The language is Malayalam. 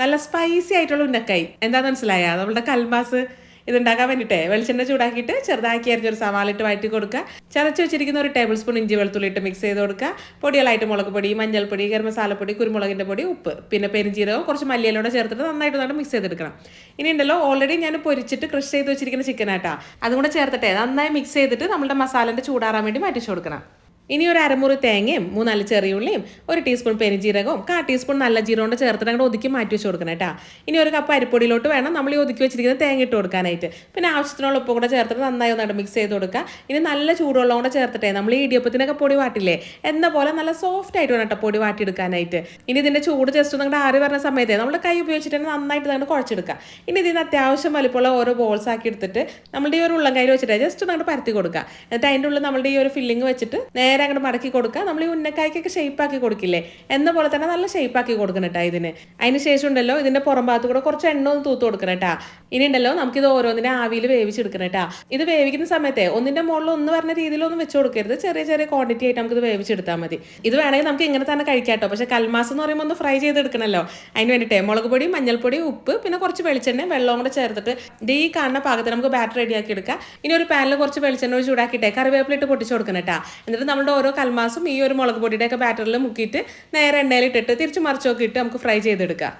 നല്ല സ്പൈസി ആയിട്ടുള്ള ഉന്നക്കായി. എന്താ മനസ്സിലായ? നമ്മുടെ കൽമാസ് ഇതുണ്ടാക്കാൻ വേണ്ടിയിട്ടേ വെളിച്ചെണ്ണ ചൂടാക്കിയിട്ട് ചെറുതാക്കി അരിഞ്ഞൊരു സവാള ഇട്ട് വഴറ്റി കൊടുക്കുക. ചതച്ച് വെച്ചിരിക്കുന്ന ഒരു ടേബിൾ സ്പൂൺ ഇഞ്ചി വെളുത്തുള്ളി ഇട്ട് മിക്സ് ചെയ്ത് കൊടുക്കുക. പൊടികളായിട്ട് മുളക് പൊടി മഞ്ഞൾപ്പൊടി ഗരം മസാലപ്പൊടി കുരുമുളകിന്റെ പൊടി ഉപ്പ് പിന്നെ പെരിഞ്ചീരകം കുറച്ച് മല്ലിയിലൂടെ ചേർത്തിട്ട് നന്നായിട്ട് നന്നായിട്ട് മിക്സ് ചെയ്തെടുക്കണം. ഇനി ഉണ്ടല്ലോ ഓൾറെഡി ഞാൻ പൊരിച്ചിട്ട് ക്രഷ് ചെയ്ത് വെച്ചിരിക്കുന്ന ചിക്കനായിട്ടാണ് അതും കൂടെ ചേർത്തിട്ടേ നന്നായി മിക്സ് ചെയ്തിട്ട് നമ്മുടെ മസാലന്റെ ചൂടാറാൻ വേണ്ടി മാറ്റിച്ചു കൊടുക്കണം. ഇനി ഒരു അരമുറി തേങ്ങയും മൂന്നാൽ ചെറിയുള്ളിയും ഒരു ടീസ്പൂൺ പെരിഞ്ജീരകവും കാ ടീസ്പൂൺ നല്ല ജീരകം കൊണ്ട് ചേർത്തിട്ട് അങ്ങോട്ട് ഒതുക്കി മാറ്റി വെച്ച് കൊടുക്കണം കേട്ടോ. ഇനി ഒരു കപ്പ് അരിപ്പൊടിയിലോട്ട് വേണം നമ്മൾ ഈ ഒതുക്കി വെച്ചിരിക്കുന്ന തേങ്ങ ഇട്ട് കൊടുക്കാനായിട്ട്. പിന്നെ ആവശ്യത്തിനുള്ള ഉപ്പ് കൂടെ ചേർത്തിട്ട് നന്നായി ഒന്നായിട്ട് മിക്സ് ചെയ്ത് കൊടുക്കുക. ഇനി നല്ല ചൂടുവെള്ളം കൂടെ ചേർത്തിട്ടേ നമ്മൾ ഈ ഇടിയപ്പത്തിനൊക്കെ പൊടി വാട്ടില്ലേ എന്ന പോലെ നല്ല സോഫ്റ്റ് ആയിട്ട് വേണം കേട്ടോ പൊടി വാട്ടിയെടുക്കാനായിട്ട്. ഇനി ഇതിന്റെ ചൂട് ജസ്റ്റ് നിങ്ങളുടെ ആറ് വരുന്ന സമയത്ത് നമ്മുടെ കൈ ഉപയോഗിച്ചിട്ട് തന്നെ നന്നായിട്ട് തന്നെ കുഴച്ചെടുക്കുക. ഇനി ഇതിന് അത്യാവശ്യം വലിപ്പമുള്ള ഓരോ ബോൾസ് ആക്കി എടുത്തിട്ട് നമ്മുടെ ഈ ഒരു ഉള്ളം കയ്യിൽ വെച്ചിട്ട് ജസ്റ്റ് നിങ്ങളുടെ പരത്തി കൊടുക്കുക. എന്നിട്ട് അതിന്റെ ഉള്ളിൽ നമ്മുടെ ഈ ഒരു ഫില്ലിങ് വെച്ചിട്ട് നേരെ അങ്ങോട്ട് മടക്കി കൊടുക്കുക. നമ്മൾ ഈ ഉന്നക്കായ്ക്കൊക്കെ ഷേപ്പ് ആക്കി കൊടുക്കില്ലേ? എന്ന പോലെ തന്നെ നല്ല ഷേപ്പ് ആക്കി കൊടുക്കണം കേട്ടോ ഇതിന്. അതിന് ശേഷം ഉണ്ടല്ലോ ഇതിന്റെ പുറം ഭാഗത്ത് കൂടെ കുറച്ച് എണ്ണ ഒന്ന് തൂത്ത് കൊടുക്കണം കേട്ടാ ഇനി ഉണ്ടല്ലോ നമുക്കിത് ഓരോന്നിനെ ആവിയിൽ വേവിച്ചെടുക്കണം കേട്ടാ ഇത് വേവിക്കുന്ന സമയത്തെ ഒന്നിന്റെ മുകളിൽ ഒന്ന് പറഞ്ഞ രീതിയിലൊന്നും വെച്ച് കൊടുക്കരുത്. ചെറിയ ചെറിയ ക്വാണ്ടിറ്റി ആയിട്ട് നമുക്ക് ഇത് വേവിച്ചെടുത്താൽ മതി. ഇത് വേണമെങ്കിൽ നമുക്ക് ഇങ്ങനെ തന്നെ കഴിക്കാം കേട്ടോ പക്ഷേ കൽമാസം എന്ന് പറയുമ്പോൾ ഒന്ന് ഫ്രൈ ചെയ്തെടുക്കണമല്ലോ അതിന് വേണ്ടിയിട്ടേ മുളക് പൊടി മഞ്ഞൾപ്പൊടി ഉപ്പ് പിന്നെ കുറച്ച് വെളിച്ചെണ്ണ വെള്ളവും കൂടെ ചേർത്തിട്ട് ഇത് ഈ കാണുന്ന പാകത്തിൽ നമുക്ക് ബാറ്റർ റെഡിയാക്കി എടുക്കാം. ഇനി ഒരു പാനിൽ കുറച്ച് വെളിച്ചെണ്ണ ചൂടാക്കിയിട്ടേ കറിവേപ്പിലിട്ട് പൊട്ടിച്ച് കൊടുക്കണം കേട്ടാ എന്നിട്ട് നമ്മുടെ ഓരോ കൽമാസും ഈ ഒരു മുളക് പൊടിയുടെ ഒക്കെ ബാറ്ററിൽ മുക്കിയിട്ട് നേരെ എണ്ണയിലിട്ടിട്ട് തിരിച്ച് മറിച്ചൊക്കെ ഇട്ട് നമുക്ക് ഫ്രൈ ചെയ്തെടുക്കാം.